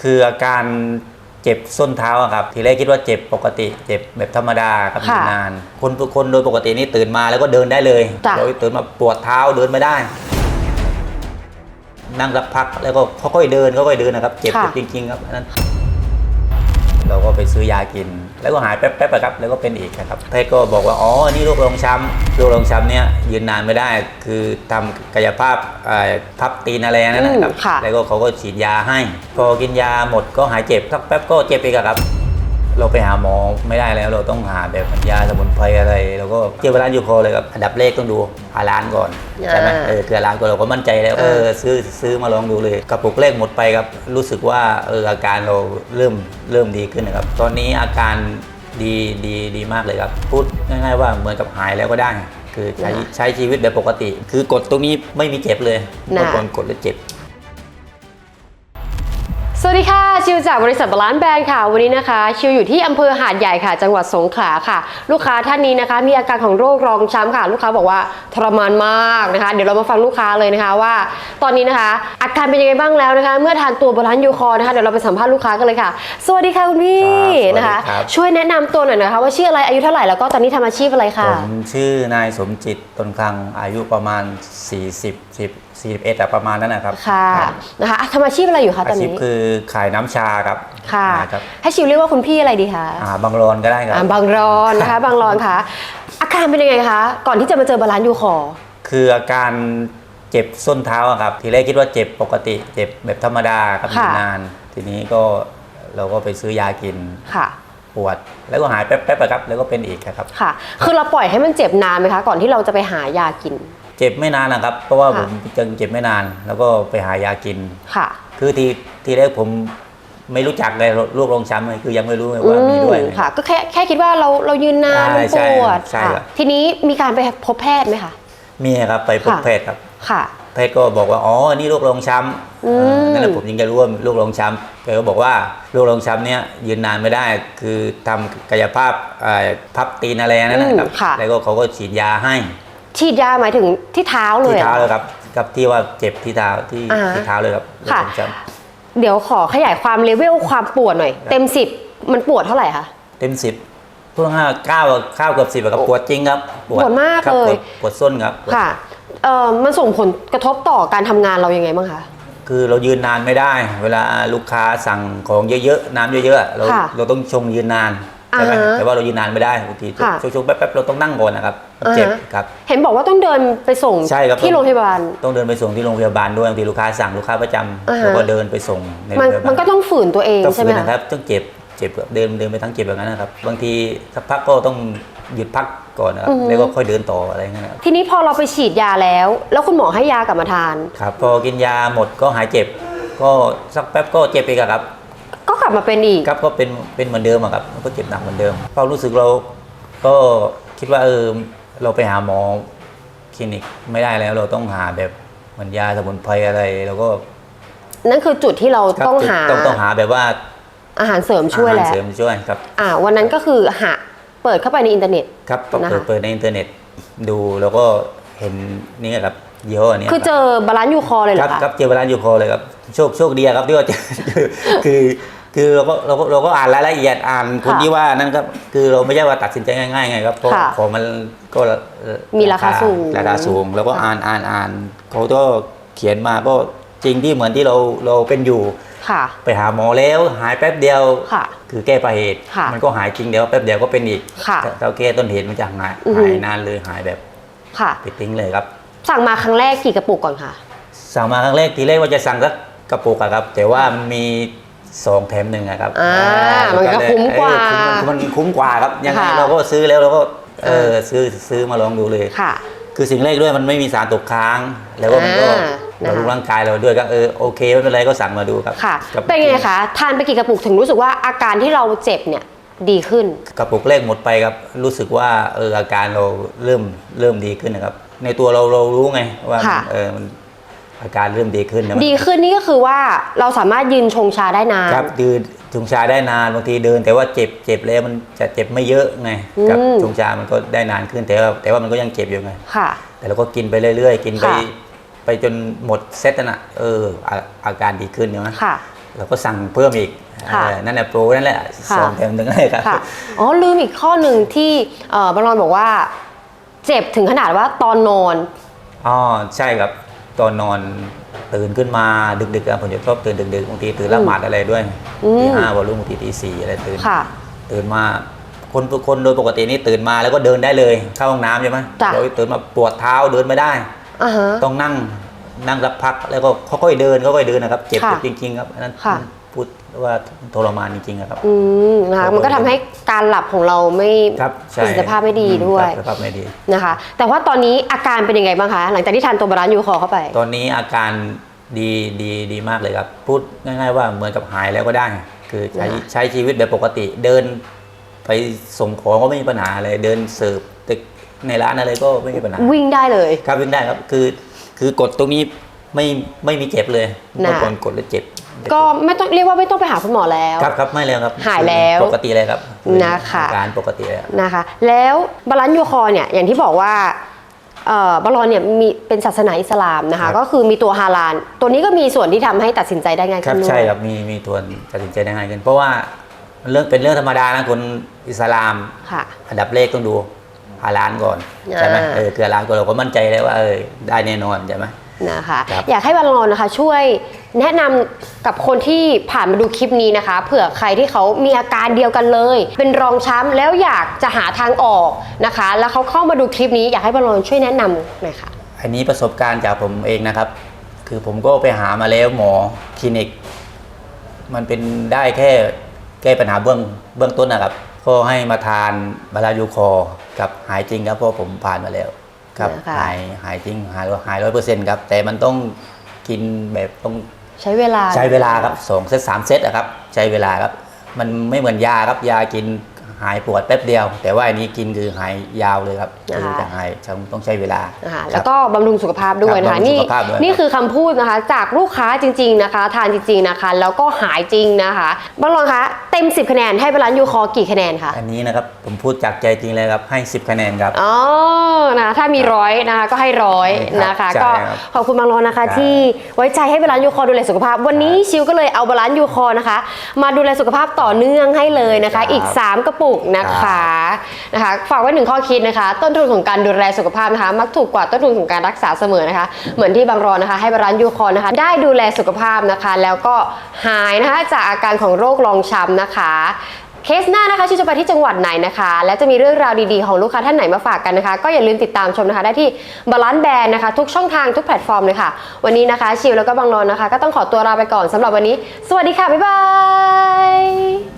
คืออาการเจ็บส้นเท้าอะครับ ทีแรกคิดว่าเจ็บปกติ เจ็บแบบธรรมดาครับค่ะนาน คนคนโดยปกตินี่ตื่นมาแล้วก็เดินได้เลยจ้ะ เราตื่นมาปวดเท้าเดินไม่ได้ นั่งสักพักแล้วก็ค่อยๆเดินค่อยๆเดินนะครับ เจ็บค่ะ เจ็บจริงๆครับอันนั้น เราก็ไปซื้อยากิน แล้วก็หายแป๊บๆอะครับ แล้วก็เป็นอีกนะครับแพทย์ก็บอกว่า อ๋อ นี่โรครองช้ำโรครองช้ำเนี่ยยืนนานไม่ได้ คือทำกายภาพเอ่อพับตีนอะไรนั่นนะครับอืมค่ะแล้วก็เขาก็ฉีดยาให้ พอกินยาหมดก็หายเจ็บสักแป๊บก็เจ็บอีกอะครับ เราไปหาหมอไม่ได้แล้วเราต้องหาแบบยาสมุนไพรอะไรแล้วก็เจอเวลาอยู่คอเลยครับอันดับแรกต้องดูอาร้านก่อนใช่ไหมอ่าเออคืออาร้านก่อนเราก็มั่นใจแล้วเออซื้อซื้อมาลองดูเลยกระปุกแรกหมดไปครับรู้สึกว่าเอออาการเราเริ่มเริ่มดีขึ้นนะครับ ตอนนี้อาการดีดีดีมากเลยครับ พูดง่ายๆว่าเหมือนกับหายแล้วก็ได้ คือใช้นะใช้ชีวิตแบบปกติ คือกดตรงนี้ไม่มีเจ็บเลยนะเมื่อก่อนกดแล้วเจ็บส วัสดีค่ะ ชิวจากบริษัทบาลานซ์แบรนด์ค่ะ วันนี้นะคะ ชิวอยู่ที่อำเภอหาดใหญ่ค่ะ จังหวัดสงขลาค่ะ ลูกค้าท่านนี้นะคะ มีอาการของโรครองช้ำค่ะ ลูกค้าบอกว่าทรมานมากนะคะ เดี๋ยวเรามาฟังลูกค้าเลยนะคะว่า ตอนนี้นะคะ อาการเป็นยังไงบ้างแล้วนะคะ เมื่อทานตัวบาลานซ์ยูคอร์นะคะเดี๋ยวเราไปสัมภาษณ์ลูกค้ากันเลยค่ะ สวัสดีค่ะคุณพี่ครับสวัสดีนะคะครับช่วยแนะนำตัวหน่อยนะคะ ว่าชื่ออะไรอายุเท่าไหร่แล้วก็ตอนนี้ทำอาชีพอะไรผค่ะมชื่อนายสมจิตตนคลังอายุประมาณ 40 10 41อะประมาณนั้นนะครับค่ะครับนะคะทำอาชีพอะไรอยู่คะตออานชีพนี้คือขายน้ำชาครับค่ะอ่าครับให้ชิวเรียกว่าคุณพี่อะไรดีคะอ่าบางรอนก็ได้ครับ อ่าบางรอนนะคะ บางรอนค่ะอาการเป็นยังไงคะก่อนที่จะมาเจอบาลานซ์ยูคอร์ คืออาการเจ็บส้นเท้าอะครับ ทีแรกคิดว่าเจ็บปกติ เจ็บแบบธรรมดาครับค่ะ นาน ทีนี้ก็เราก็ไปซื้อยากินค่ะปวด แล้วก็หายแป๊บๆอะครับ แล้วก็เป็นอีกครับ ค่ะ คือเราปล่อยให้มันเจ็บนานไหมคะ ก่อนที่เราจะไปหายากิน เจ็บไม่นานนะครับ เพราะว่าผค่ะมยังเจ็บไม่นาน แล้วก็ไปหายากิน ค่ะ คือทีทีแรกผมไม่รู้จักเลยโรครองช้ำเลยคือยังไม่รู้เลยว่ามีด้วย อืมค่ะ ก็แค่แค่คิดว่าเราเรายืนนานใช่มันปใช่วดใช่ค่ะครับ ทีนี้มีการไปพบแพทย์ไหมคะ มีครับไปพบค่ะ แพทย์ครับ ค่ะ แพทย์ก็บอกว่าอ๋อนี่โรครองช้ำอืมเออนั่นแหละผมยังจะรู้ว่าโรครองช้ำแกก็บอกว่าโรครองช้ำเนี่ยยืนนานไม่ได้ คือทำกายภาพเอ่อพับตีนอะไรนั่นนะครับอืมค่ะ แล้วก็เขาก็ฉีดยาให้ ฉีดยาหมายถึงที่เท้าเลยที่เท้าหรเลอยครับกับที่ว่าเจ็บที่เท้าที่อ่า ที่เท้าเลยครับโรคค่ะรองช้เดี๋ยวขอขยายความเลเวลความปวดหน่อย เต็มสิบมันปวดเท่าไหร่คะำเต็มสิบพูดง่ายๆเก้าเก้าเกือบสิบอะครับปวดจริงครับปวดมากครับเลย ปวดปวดส้นครับค่ะเอ่อมันส่งผลกระทบต่อการทำงานเรายังไงบ้างคะ คือเรายืนนานไม่ได้ เวลาลูกค้าสั่งของเยอะๆน้ำเยอะๆเราค่ะ เราต้องชงยืนนาน ใช่ไหมอ่าฮะแต่ว่าเรายืนนานไม่ได้บางทีค่ะชงๆแป๊บๆเราต้องนั่งก่อนนะครับเจ็บอ่าฮะครับ เห็นบอกว่าต้องเดินไปส่งใช่ครับ ที่โรงพยาบาล ต้องเดินไปส่งที่โรงพยาบาลด้วยบางทีลูกค้าสั่งลูกค้าประจำอ่าฮะ เราก็เดินไปส่งในโรมันงพยาบาลมันก็ต้องฝืนตัวเองต้องใช่ไหฝืมนคะ นะครับต้องเจ็บเจ็บเดินเดินไปทั้งเจ็บแบบนั้นนะครับบางทีสักพักก็ต้องหยุดพักก่อนนะครับแล้วก็ค่อยเดินต่ออะไรอย่างเงี้ยนะครับทีนี้พอเราไปฉีดยาแล้ว แล้วคุณหมอให้ยากลับมาทาน ครับพอกินยาหมดก็หายเจ็บ ก็สักแป๊บก็เจ็บอีกอะครับก็ก ลับมาเป็นอีก ครับก็เป็นเป็นเหมือนเดิมอะครับมันก็เจ็บหนักเหมือนเดิมความรู้สึกเราก็คิดว่าเออเราไปหาหมอคลินิกไม่ได้แล้วเราต้องหาแบบเหมือนยาสมุนไพรอะไรแล้วก็นั่นคือจุดที่เราครับต้องหาต้องต้องหาแบบว่าอาหารเสริมช่วยอาหารแล้วเสริมช่วยครับ อ่าวันนั้นก็คือหาเปิดเข้าไปในอินเทอร์เน็ต ครับเปิดนะคะเปิดในอินเทอร์เน็ตดูแล้วก็เห็นนี่ครับยี่ห้อนี้คือเจอบาลานซ์ยูคอร์เลยเหครรัอบคะ ครับเจอเวลาอยู่คอเลยครับโชคโชคดีอะครับที่ว่าเจอ คือ คือเราก็เราก็เราก็อ่านรายละเอียดอ่านคนที่ว่านั่นก็คือเราไม่ใช่ว่าตัดสินใจง่ายๆไงครับเพราะค่ะของมันก็เอ่อมีราคาสูง ราคาสูงแล้วก็ค่ะอ่านอ่านอ่านเขาก็เขียนมาก็จริงที่เหมือนที่เราเราเป็นอยู่ ค่ะ ไปหาหมอแล้วหายแป๊บเดียว ค่ะ คือแก้ปลายเหตุ ค่ะมันก็หายจริงเดี๋ยวแป๊บเดียวก็เป็นอีกค่ะถ้าเราแก้ต้นเหตุมันจะหายอือฮึหายนานเลยหายแบบค่ะ ปิดทิ้งเลยครับ สั่งมาครั้งแรกกี่กระปุกก่อนค่ะสั่งมาครั้งแรกทีแรกว่าจะสั่งสักกระปุกอะครับ แต่ว่ามันมี สองแถมหนึ่งอะครับอ่าอ่ามันก็เลยคุ้มกว่าเออคุ้มมันคุ้มกว่าครับยังไงค่ะเราก็ซื้อแล้วเราก็เออเออซื้อซื้อมาลองดูเลยค่ะ คือสิ่งแรกด้วยมันไม่มีสารตกค้าง แล้วก็มันก็อ่าเรารู้นะคะร่างกายเราด้วยก็เออโอเคไม่เป็นไรก็สั่งมาดูครับค่ะกับเป็นไงคะทานไปกี่กระปุกถึงรู้สึกว่าอาการที่เราเจ็บเนี่ยดีขึ้น กระปุกแรกหมดไปครับรู้สึกว่าเอออาการเราเริ่มเริ่มดีขึ้นนะครับ ในตัวเราเรารู้ไงว่าค่ะเออมัน อาการเริ่มดีขึ้นนะมันดีขึ้นนี่ก็คือว่าเราสามารถยืนชงชาได้นานครับคือชงชาได้นานบางทีเดิน แต่ว่าเจ็บเจ็บแล้วมันจะเจ็บไม่เยอะไงกับอืมชงชามันก็ได้นานขึ้นแต่ว่าแต่ว่ามันก็ยังเจ็บอยู่ไงค่ะ แต่เราก็กินไปเรื่อยๆ กินไปค่ะไปจนหมดเซตน่ะเอออาอาการดีขึ้นใช่ไหมค่ะเราก็สั่งเพิ่มอีกค่ะเออนั่นแหละโปรนั่นแหละค่ะสองแถมหนึ่งเลยครับค่ะอ๋อลืมอีกข้อหนึ่งที่เอ่อบอลลอนบอกว่า เจ็บถึงขนาดว่าตอนนอนอ๋อใช่ครับ ตอนนอนตื่นขึ้นมาดึกๆอะผมจะชอบตื่นดึกๆบางทีตื่นละหมาดอะไรด้วยอืมตีห้าวันรุ่งบางทีตีสี่อะไรตื่นค่ะ ตื่นมาคนคนโดยปกตินี่ตื่นมาแล้วก็เดินได้เลยเข้าห้องน้ำใช่ไหมจ้ะเราตื่นมาปวดเท้าเดินไม่ได้อ่าฮะต้องนั่งนั่งสักพักแล้วก็ค่อยๆเดินค่อยๆเดินนะครับ เจ็บค่ะจริงๆครับอันนั้นค่ะ พูดว่าทรมานจริงๆอะครับอืมนะคะมันก็ทำให้การหลับของเราไม่ครับใช่ประสิทธิภาพไม่ดีด้วยครับสภาพไม่ดี นะคะ แต่ว่าตอนนี้อาการเป็นยังไงบ้างคะ หลังจากที่ทานตัวบาลานซ์ยูคอร์เข้าไป ตอนนี้อาการดีดีดีมากเลยครับ พูดง่าย ๆ ว่าเหมือนกับหายแล้วก็ได้ คือใช้ค่ะ ใช้ชีวิตแบบปกติ เดิน ไปส่งของก็ไม่มีปัญหาเลยเดินเสิร์ฟตึกในร้านอะไรก็ไม่มีปัญหา วิ่งได้เลย ครับวิ่งได้ครับคือคือกดตรงนี้ไม่ไม่มีเจ็บเลยนะ เมื่อก่อนกดแล้วเจ็บ ก็ไม่ต้องเรียกว่าไม่ต้องไปหาคุณหมอแล้ว ครับครับไม่แล้วครับหายแล้วปกติเลยครับนะคะอาการปกติเลยครับนะคะ แล้วบาลานซ์ยูคอร์เนี่ยอย่างที่บอกว่าเอ่อบาลอนเนี่ยมีเป็นศาสนาอิสลามนะครัคะบก็คือมีตัวฮาลาลตัวนี้ก็มีส่วนที่ทำให้ตัดสินใจได้ง่ายครัขึ้บนด้วยใช่ครับมีมีตัวตัดสินใจได้ง่ายขึ้นเพราะว่าเรื่องเป็นเรื่องธรรมดานะคนอิสลามค่ะอันดับแรกต้องดูฮาลาลก่อนอ่าใช่ไหมเออคือฮาลาลก่อนเราก็มั่นใจเลยว่าเออได้แน่นอนใช่ไหม นะคะ ครับ อยากให้บาลอนนะคะ ช่วยแนะนำกับคนที่ผ่านมาดูคลิปนี้นะคะ เผื่อใครที่เขามีอาการเดียวกันเลย เป็นรองช้ำแล้วอยากจะหาทางออกนะคะ แล้วเขาเข้ามาดูคลิปนี้อยากให้บาลอนช่วยแนะนำหน่อยค่ะ อันนี้ประสบการณ์จากผมเองนะครับ คือผมก็ไปหามาแล้วหมอคลินิก มันเป็นได้แค่แก้ปัญหาเบื้องเบื้องต้นนะครับ ก็ให้มาทานบารายูคอร์กับหายจริงครับเพราะผมผ่านมาแล้ว ครับนะคะหายหายจริงหายหายร้อยเปอร์เซ็นต์ครับแต่มันต้องกินแบบต้องใช้เวลาใช้เวลาครับสองเซตสามเซตอะครับใช้เวลาครับ มันไม่เหมือนยาครับยากิน หายปวดแป๊บเดียว แต่ว่าอันนี้กินคือหายยาวเลยครับนะคะ คือจะหายต้องใช้เวลานะคะครับแล้วก็บำรุงสุขภาพด้วยนะครัคะบนี่บำรุงสุขภาพด้วย นี่คือคำพูดนะคะ จากลูกค้าจริง ๆนะคะ ทานจริงๆนะคะ แล้วก็หายจริงนะคะบอลลอนคะเต็ม 10 คะแนนให้บาลานซ์ยูคอร์กี่คะแนนคะอันนี้นะครับผมพูดจากใจจริงเลยครับให้ 10 คะแนนครับ อ๋อนะคะถ้ามีร้อยนะคะก็ให้ร้อยครับนะคะ ใช่ก็ครับขอบคุณบางรอนนะคะ ครับ ที่ไว้ใจให้บาลานซ์ยูคอร์ดูแลสุขภาพ วันนี้ครับชิวก็เลยเอาบาลานซ์ยูคอร์นะคะ มาดูแลสุขภาพต่อเนื่องให้เลยนะคะครับอีก 3 กระปุกนะคะนะคะฝากไว้หนึ่งข้อคิดนะคะ ต้นทุนของการดูแลสุขภาพนะคะ มักถูกกว่าต้นทุนของการรักษาเสมอนะคะ เหมือนที่บางรอนนะคะ ให้บาลานซ์ยูคอร์นะคะ ได้ดูแลสุขภาพนะคะ แล้วก็หายนะคะจากอาการของโรครองช้ำนะคะเคสหน้านะคะชิวจะไปที่จังหวัดไหนนะคะ และจะมีเรื่องราวดีๆ ของลูกค้าท่านไหนมาฝากกันนะคะ ก็อย่าลืมติดตามชมนะคะ ได้ที่บาลานซ์แบรนด์นะคะ ทุกช่องทางทุกแพลตฟอร์มเลยค่ะ วันนี้นะคะชิวแล้วก็บางรอนนะคะ ก็ต้องขอตัวลาไปก่อนสำหรับวันนี้ สวัสดีค่ะ บ๊ายบาย